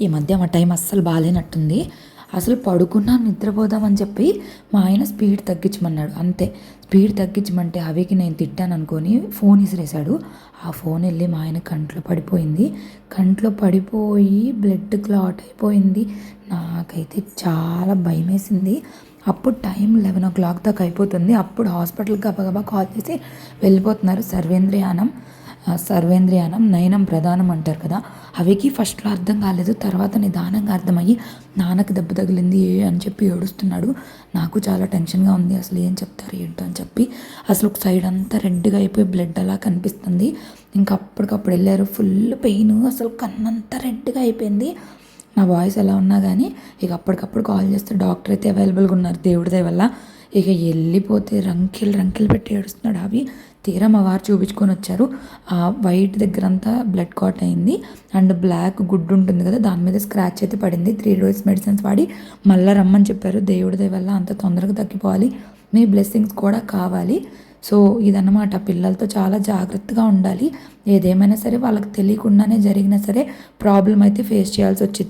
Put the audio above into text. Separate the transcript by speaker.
Speaker 1: ఈ మధ్య మా టైం అస్సలు బాగాలేనట్టుంది. అసలు పడుకున్నా నిద్రపోదామని చెప్పి మా ఆయన స్పీడ్ తగ్గించమన్నాడు. అంతే స్పీడ్ తగ్గించమంటే అవికి నేను తిట్టాను అనుకొని ఫోన్ ఇసిరేశాడు ఆ ఫోన్ వెళ్ళి మా ఆయన కంట్లో పడిపోయింది. కంట్లో పడిపోయి బ్లడ్ క్లాట్ అయిపోయింది. నాకైతే చాలా భయం వేసింది అప్పుడు టైం లెవెన్ ఓ క్లాక్ దాకా అయిపోతుంది. అప్పుడు హాస్పిటల్కి గబగబా కాల్ చేసి వెళ్ళిపోతున్నారు సర్వేంద్రయానం. సర్వేంద్రియానం నయనం ప్రధానం అంటారు కదా. అవికి ఫస్ట్లో అర్థం కాలేదు తర్వాత నిదానంగా అర్థమయ్యి నాన్నకి దెబ్బ తగిలింది అని చెప్పి ఏడుస్తున్నాడు. నాకు చాలా టెన్షన్గా ఉంది అసలు ఏం చెప్తారు ఏంటో అని చెప్పి. అసలు ఒక సైడ్ అంతా రెడ్గా అయిపోయి బ్లడ్ అలా కనిపిస్తుంది. ఇంకా అప్పటికప్పుడు వెళ్ళారు ఫుల్ పెయిన్ అసలు కన్నంతా రెడ్గా అయిపోయింది. నా వాయిస్ ఎలా ఉన్నా కానీ ఇక అప్పటికప్పుడు కాల్ చేస్తే డాక్టర్ అయితే అవైలబుల్గా ఉన్నారు దేవుడి దయ వల్ల. ఇక వెళ్ళిపోతే రంకిల్ రంకిల్ పెట్టి ఏడుస్తున్నాడు అవి. తీరా మా వారు చూపించుకొని వచ్చారు. ఆ వైట్ దగ్గర అంతా బ్లడ్ కాట్ అయింది. అండ్ బ్లాక్ గుడ్డు ఉంటుంది కదా దాని మీద స్క్రాచ్ అయితే పడింది. త్రీ డేస్ మెడిసిన్స్ వాడి మళ్ళీ రమ్మని చెప్పారు. దేవుడి వల్ల అంత తొందరగా తగ్గిపోవాలి. మీ బ్లెస్సింగ్స్ కూడా కావాలి. సో ఇదన్నమాట. పిల్లలతో చాలా జాగ్రత్తగా ఉండాలి. ఏదేమైనా సరే వాళ్ళకి తెలియకుండానే జరిగినా సరే ప్రాబ్లం అయితే ఫేస్ చేయాల్సి వచ్చింది.